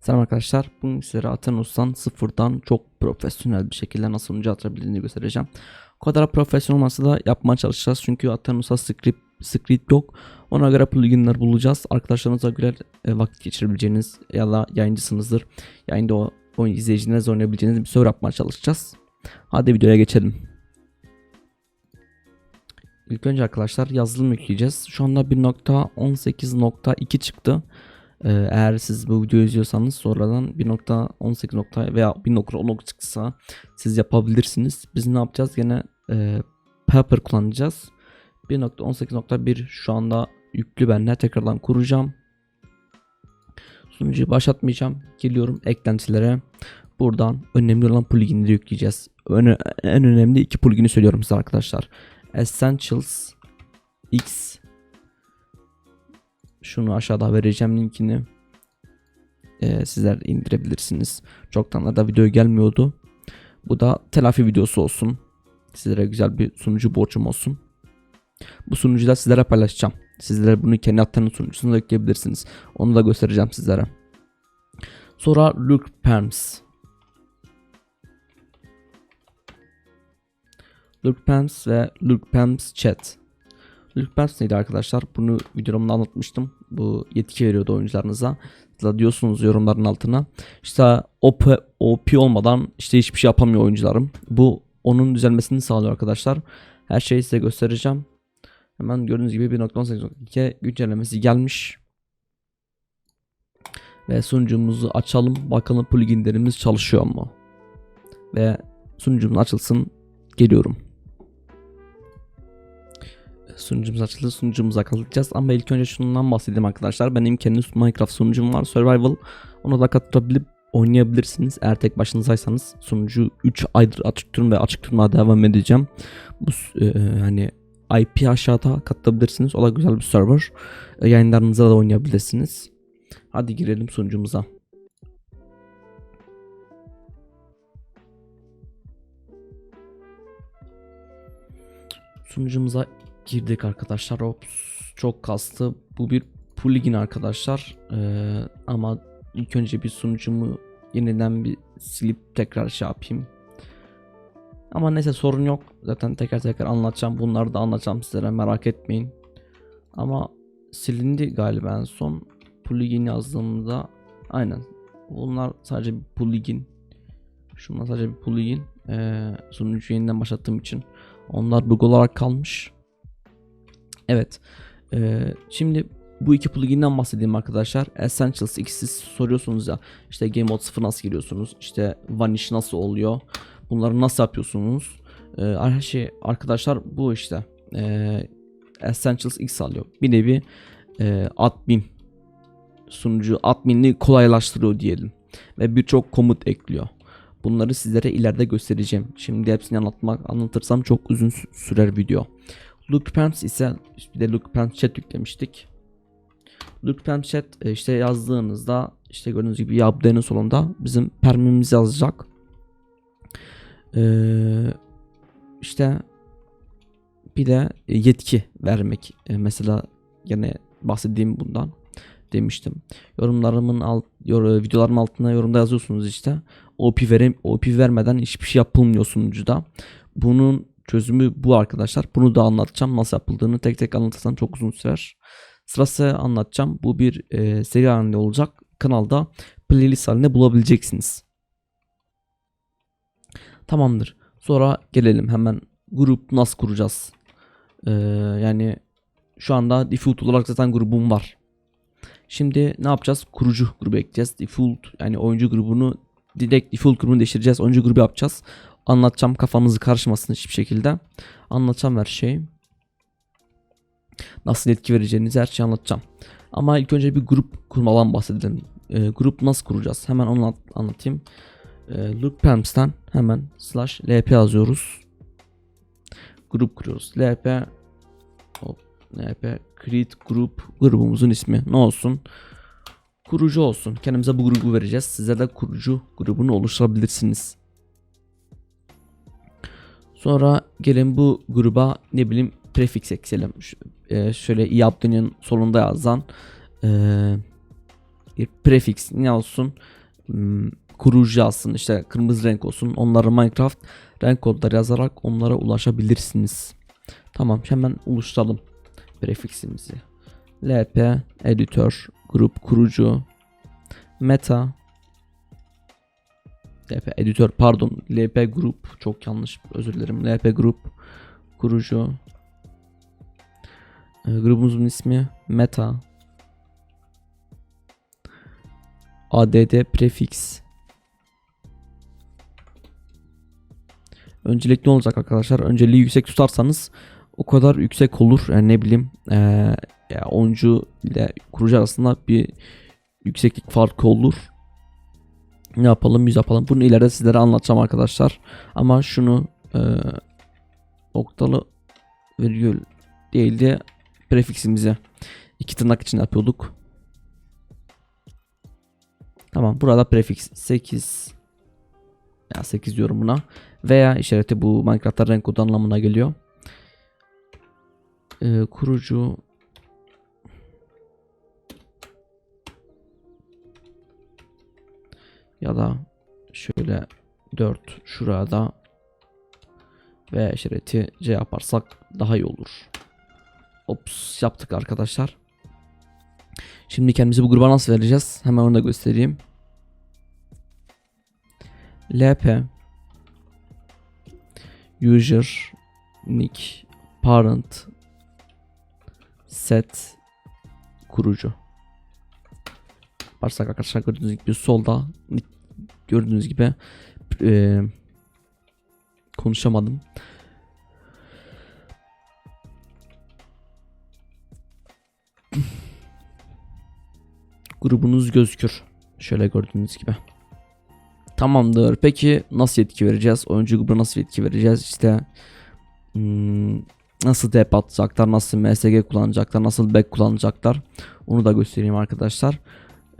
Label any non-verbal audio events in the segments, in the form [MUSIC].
Selam arkadaşlar. Bugün sizlere Atenos'tan sıfırdan çok profesyonel bir şekilde nasıl sunucu atabildiğini göstereceğim. O kadar profesyonel olmasa da yapmaya çalışacağız. Çünkü Atenos'a script, script yok. Ona göre pluginler bulacağız. Arkadaşlarınızla göre e, vakit geçirebileceğiniz ya da yayıncısınızdır. Yayında o oyun izleyicilerinizle oynayabileceğiniz bir server yapmaya çalışacağız. Hadi videoya geçelim. İlk önce arkadaşlar yazılım yükleyeceğiz. Şu anda 1.18.2 çıktı. Ee, eğer siz bu videoyu izliyorsanız sonradan 1.18 nokta veya 1.10 çıksa siz yapabilirsiniz. Biz ne yapacağız? Gene e, Paper kullanacağız. 1.18.1 şu anda yüklü bende. Tekrardan kuracağım. Sunucuyu başlatmayacağım. Geliyorum eklentilere. Buradan önemli olan pluginleri yükleyeceğiz. Öne, en önemli iki plugini söylüyorum size arkadaşlar. Essentials X şunu aşağıda vereceğim linkini. Ee, sizler indirebilirsiniz. Çoktan da video gelmiyordu. Bu da telafi videosu olsun. Sizlere güzel bir sunucu borcum olsun. Bu sunucuyu da sizlere paylaşacağım. Sizlere bunu kendi attığınız sunucusuna ekleyebilirsiniz. Onu da göstereceğim sizlere. Sonra Look Perms. Look Perms ve Look Perms Chat. Luke neydi arkadaşlar? Bunu videomda anlatmıştım. Bu yetki veriyordu oyuncularınıza. Da diyorsunuz yorumların altına. İşte OP, OP olmadan işte hiçbir şey yapamıyor oyuncularım. Bu onun düzelmesini sağlıyor arkadaşlar. Her şeyi size göstereceğim. Hemen gördüğünüz gibi 1.18.2 güncellemesi gelmiş. Ve sunucumuzu açalım. Bakalım pluginlerimiz çalışıyor mu? Ve sunucumuz açılsın. Geliyorum sunucumuz açıldı. Sunucumuza katılacağız. Ama ilk önce şundan bahsedeyim arkadaşlar. Benim kendi Minecraft sunucum var. Survival. Ona da katılabilip oynayabilirsiniz. Eğer tek başınızaysanız sunucu 3 aydır açık tutun ve açık tutmaya devam edeceğim. Bu e, hani IP aşağıda katılabilirsiniz. O da güzel bir server. E, yayınlarınıza da oynayabilirsiniz. Hadi girelim sunucumuza. Sunucumuza girdik arkadaşlar. Ops, çok kastı. Bu bir plugin arkadaşlar. Ee, ama ilk önce bir sunucumu yeniden bir silip tekrar şey yapayım. Ama neyse sorun yok. Zaten tekrar tekrar anlatacağım. Bunları da anlatacağım sizlere merak etmeyin. Ama silindi galiba en son. Plugin yazdığımda aynen. Bunlar sadece bir plugin. Şunlar sadece bir plugin. Ee, sunucu yeniden başlattığım için. Onlar bug olarak kalmış. Evet. Ee, şimdi bu iki pluginden bahsedeyim arkadaşlar. Essentials ikisi soruyorsunuz ya. İşte Game Mode 0 nasıl giriyorsunuz? İşte Vanish nasıl oluyor? Bunları nasıl yapıyorsunuz? Ee, her şey arkadaşlar bu işte. Ee, Essentials X alıyor. Bir nevi e, admin sunucu adminini kolaylaştırıyor diyelim. Ve birçok komut ekliyor. Bunları sizlere ileride göstereceğim. Şimdi hepsini anlatmak anlatırsam çok uzun sürer video. Luke Pants ise bir de Luke Pants chat yüklemiştik. Luke Pants chat e, işte yazdığınızda işte gördüğünüz gibi yaptığınız solunda bizim permimiz yazacak. Ee, işte bir de yetki vermek. Ee, mesela yine bahsettiğim bundan demiştim. Yorumlarımın alt yor, videolarımın altına yorumda yazıyorsunuz işte. OP verem OP vermeden hiçbir şey yapılmıyor sunucuda. Bunun çözümü bu arkadaşlar. Bunu da anlatacağım. Nasıl yapıldığını tek tek anlatırsam çok uzun sürer. Sırası anlatacağım. Bu bir e, seri halinde olacak. Kanalda playlist halinde bulabileceksiniz. Tamamdır. Sonra gelelim hemen grup nasıl kuracağız? Ee, yani şu anda default olarak zaten grubum var. Şimdi ne yapacağız? Kurucu grubu ekleyeceğiz. Default yani oyuncu grubunu direkt default grubunu değiştireceğiz. Oyuncu grubu yapacağız. Anlatacağım kafanızı karışmasın hiçbir şekilde. Anlatacağım her şeyi. Nasıl etki vereceğinizi her şeyi anlatacağım. Ama ilk önce bir grup kurmadan bahsedelim. E, grup nasıl kuracağız? Hemen onu anlatayım. E, Lookpams'ten hemen slash lp yazıyoruz. Grup kuruyoruz. lp hop, lp create group grubumuzun ismi ne olsun? Kurucu olsun. Kendimize bu grubu vereceğiz. Size de kurucu grubunu oluşturabilirsiniz. Sonra gelin bu gruba ne bileyim prefix ekleyelim. Ş- e, şöyle yaptığının solunda yazan e, prefix ne olsun? Hmm, kurucu yazsın işte kırmızı renk olsun. Onları Minecraft renk kodları yazarak onlara ulaşabilirsiniz. Tamam hemen oluşturalım prefiximizi. lp editör grup kurucu meta lp editör pardon lp grup çok yanlış özür dilerim. Lp grup kurucu. E, grubumuzun ismi meta. Add prefix. Öncelik ne olacak arkadaşlar. Önceliği yüksek tutarsanız o kadar yüksek olur. Yani ne bileyim eee ya oyuncu ile kurucu arasında bir yükseklik farkı olur ne yapalım biz yapalım. Bunu ileride sizlere anlatacağım arkadaşlar. Ama şunu eee noktalı virgül değil de prefiximizi iki tırnak için yapıyorduk. Tamam burada prefix 8 ya 8 diyorum buna. Veya işareti bu Minecraft'ta renk kodu anlamına geliyor. Ee, kurucu ya da şöyle 4 şurada ve işareti C yaparsak daha iyi olur. Ops yaptık arkadaşlar. Şimdi kendimizi bu gruba nasıl vereceğiz? Hemen onu da göstereyim. lp user nick parent set kurucu Yaparsak arkadaşlar gördüğünüz gibi solda gördüğünüz gibi e, konuşamadım. [LAUGHS] grubunuz gözükür. Şöyle gördüğünüz gibi. Tamamdır. Peki nasıl yetki vereceğiz? Oyuncu grubuna nasıl yetki vereceğiz? İşte hmm, nasıl dep atacaklar, nasıl MSG kullanacaklar, nasıl back kullanacaklar. Onu da göstereyim arkadaşlar.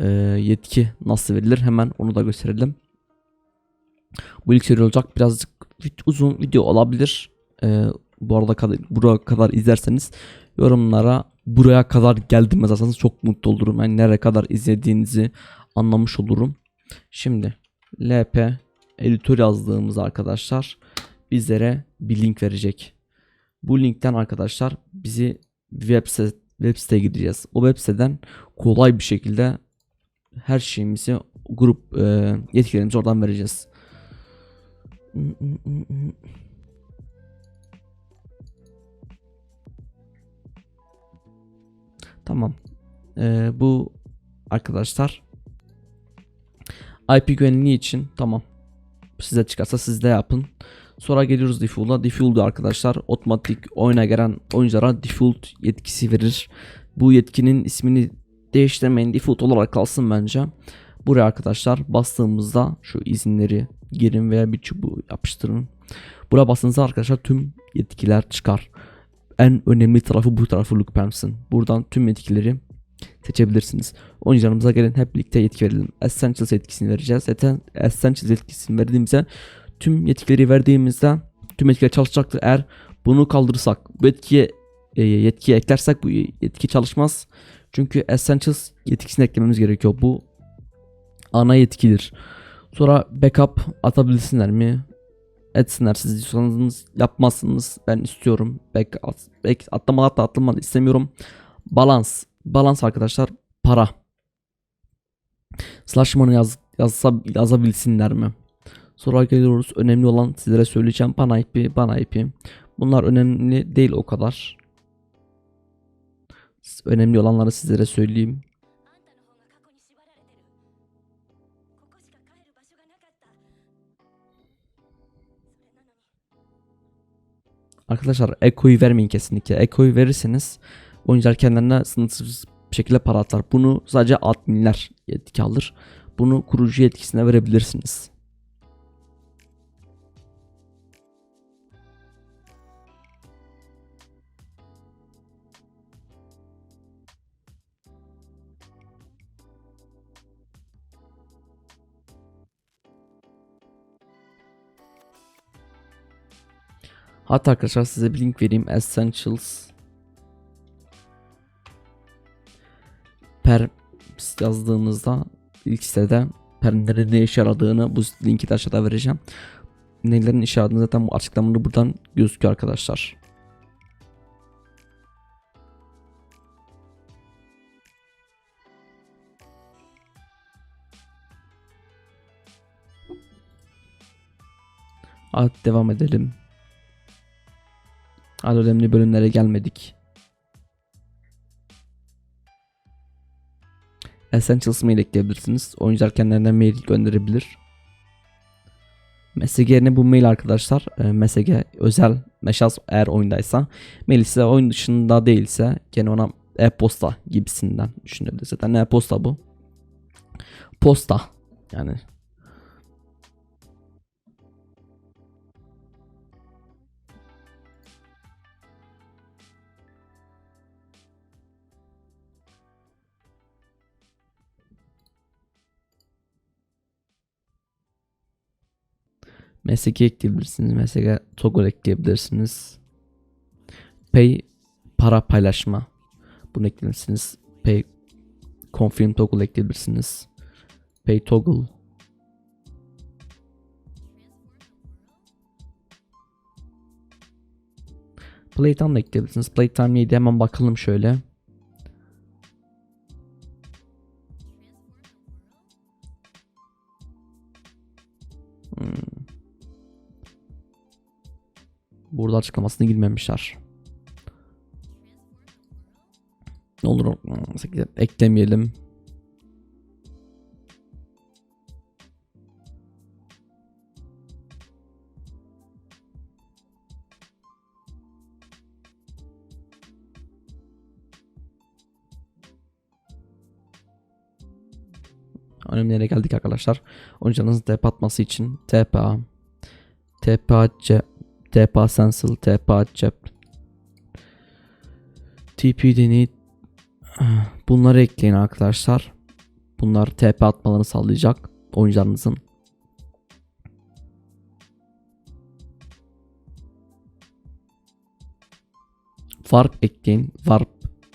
Ee, yetki nasıl verilir? Hemen onu da gösterelim. Bu ilk seri olacak. Birazcık uzun video olabilir. Ee, bu arada kadar, buraya kadar izlerseniz yorumlara buraya kadar geldim yazarsanız çok mutlu olurum. Yani nereye kadar izlediğinizi anlamış olurum. Şimdi lp editör yazdığımız arkadaşlar bizlere bir link verecek. Bu linkten arkadaşlar bizi web, site, web siteye gideceğiz. O web siteden kolay bir şekilde her şeyimizi grup e, yetkilerimizi oradan vereceğiz. Tamam. Ee, bu arkadaşlar IP güvenliği için tamam. Size çıkarsa siz de yapın. Sonra geliyoruz default'a. Default'da arkadaşlar otomatik oyuna gelen oyunculara default yetkisi verir. Bu yetkinin ismini değiştirmeyin. Default olarak kalsın bence. Buraya arkadaşlar bastığımızda şu izinleri girin veya bir çubuğu yapıştırın. Buraya bastığınızda arkadaşlar tüm yetkiler çıkar en önemli tarafı bu tarafı Luke Perms'in. Buradan tüm yetkileri seçebilirsiniz. Oyuncularımıza gelin hep birlikte yetki verelim. Essentials etkisini vereceğiz. Zaten Essentials etkisini verdiğimizde tüm yetkileri verdiğimizde tüm yetkiler çalışacaktır. Eğer bunu kaldırırsak bu yetkiye e, yetkiye eklersek bu yetki çalışmaz. Çünkü Essentials yetkisini eklememiz gerekiyor. Bu ana yetkidir. Sonra backup atabilirsinler mi? etsinler. Siz istiyorsanız yapmazsınız. Ben istiyorum. Back, at, back atlama hatta atlama istemiyorum. Balans. Balans arkadaşlar. Para. Slash money yaz, yazsa, yazabilsinler mi? Sonra geliyoruz. Önemli olan sizlere söyleyeceğim. Bana IP bana IP bunlar önemli değil o kadar önemli olanları sizlere söyleyeyim Arkadaşlar ekoyu vermeyin kesinlikle. Ekoyu verirseniz oyuncular kendilerine sınırsız bir şekilde para atar. Bunu sadece adminler yetki alır. Bunu kurucu yetkisine verebilirsiniz. Hatta arkadaşlar size bir link vereyim. Essentials per yazdığınızda ilk sitede perimlerin ne işe yaradığını bu linki de aşağıda vereceğim. Nelerin işe yaradığını zaten bu açıklamada buradan gözüküyor arkadaşlar. Hadi devam edelim. Hadi önemli bölümlere gelmedik. Essentials mail ekleyebilirsiniz. Oyuncular kendilerine mail gönderebilir. MSG yerine bu mail arkadaşlar. E, MSG özel meşaz eğer oyundaysa. Mail ise oyun dışında değilse gene ona e-posta gibisinden düşünebiliriz. Zaten e-posta bu. Posta yani MSG ekleyebilirsiniz. MSG toggle ekleyebilirsiniz. Pay para paylaşma. Bunu ekleyebilirsiniz. Pay confirm toggle ekleyebilirsiniz. Pay toggle. Playtime ekleyebilirsiniz. Playtime neydi hemen bakalım şöyle. Burada açıklamasını girmemişler. Ne olur hmm, eklemeyelim. Önemli yere geldik arkadaşlar. Oyuncularınızın TP atması için TPA TPA C TPA Sensel TPA Cep TP Deney Bunları ekleyin arkadaşlar. Bunlar TP atmalarını sağlayacak oyuncularınızın. Warp ekleyin. Warp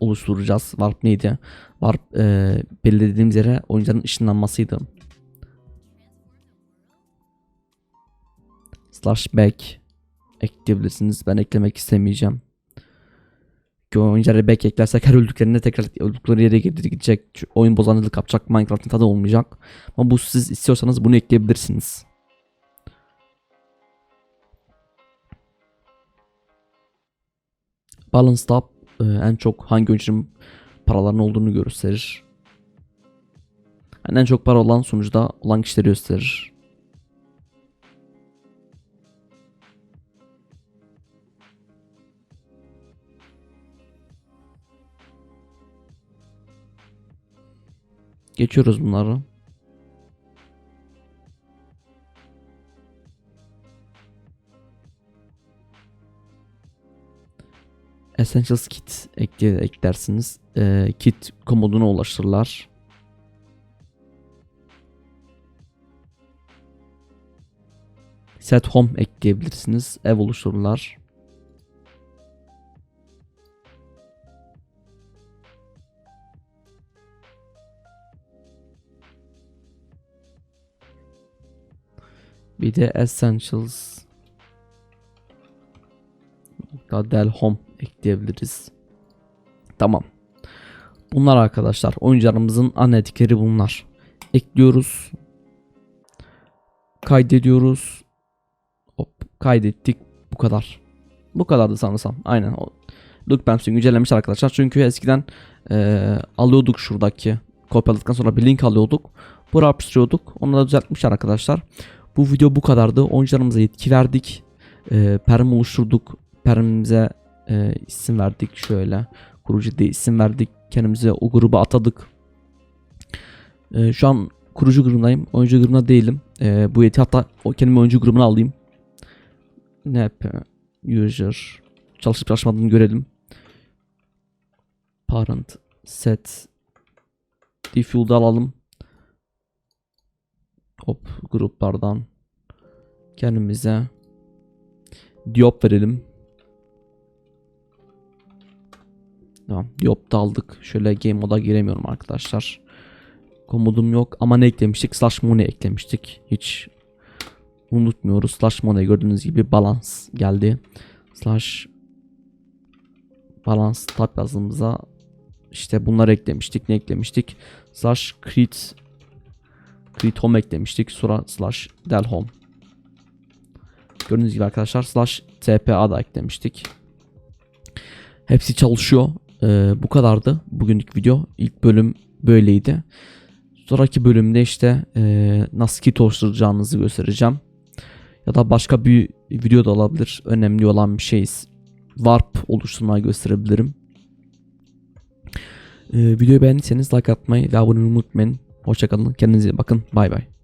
oluşturacağız. Warp neydi? Warp e, belirlediğimiz yere oyuncuların ışınlanmasıydı. Slash back ekleyebilirsiniz. Ben eklemek istemeyeceğim. Ki oyunculara back eklersek her öldüklerinde tekrar öldükleri yere gidecek. Oyun bozanlık yapacak. Minecraft'ın tadı olmayacak. Ama bu siz istiyorsanız bunu ekleyebilirsiniz. Balance Up e, en çok hangi oyuncunun paraların olduğunu gösterir. Yani en çok para olan sonuçta olan kişileri gösterir. Geçiyoruz bunları. Essentials Kit ekle, eklersiniz. Ee, kit komoduna ulaşırlar. Set Home ekleyebilirsiniz. Ev oluştururlar. Bir de Essentials Del Home ekleyebiliriz. Tamam. Bunlar arkadaşlar oyuncularımızın ana etikleri bunlar. Ekliyoruz. Kaydediyoruz. Hop kaydettik. Bu kadar. Bu kadardı sanırsam. Aynen. O. Look Bamps'ı güncellemiş arkadaşlar. Çünkü eskiden e, alıyorduk şuradaki kopyaladıktan sonra bir link alıyorduk. Buraya yapıştırıyorduk. Onu da düzeltmişler arkadaşlar. Bu video bu kadardı. Oyuncularımıza yetki verdik. E, perm oluşturduk. Permimize e, isim verdik şöyle. Kurucu diye isim verdik. Kendimize o gruba atadık. E, şu an kurucu grubundayım. Oyuncu grubunda değilim. E, bu yeti hatta kendimi oyuncu grubuna alayım. Ne yapıyor? User. Çalışıp çalışmadığını görelim. Parent. Set. Default'da alalım. Hop gruplardan kendimize Diop verelim. Tamam Diop da aldık. Şöyle game moda giremiyorum arkadaşlar. komodum yok ama ne eklemiştik? Slash money eklemiştik. Hiç unutmuyoruz. Slash money gördüğünüz gibi balans geldi. Slash balance tab yazdığımızda işte bunları eklemiştik. Ne eklemiştik? Slash create create home eklemiştik. Sonra slash del home. Gördüğünüz gibi arkadaşlar slash tpa da eklemiştik. Hepsi çalışıyor. Ee, bu kadardı bugünlük video. İlk bölüm böyleydi. Sonraki bölümde işte ee, nasıl kit oluşturacağınızı göstereceğim. Ya da başka bir video da olabilir. Önemli olan bir şey warp oluşturmayı gösterebilirim. Ee, videoyu beğendiyseniz like atmayı ve abone olmayı unutmayın. Hoşçakalın. Kendinize bakın. Bay bay.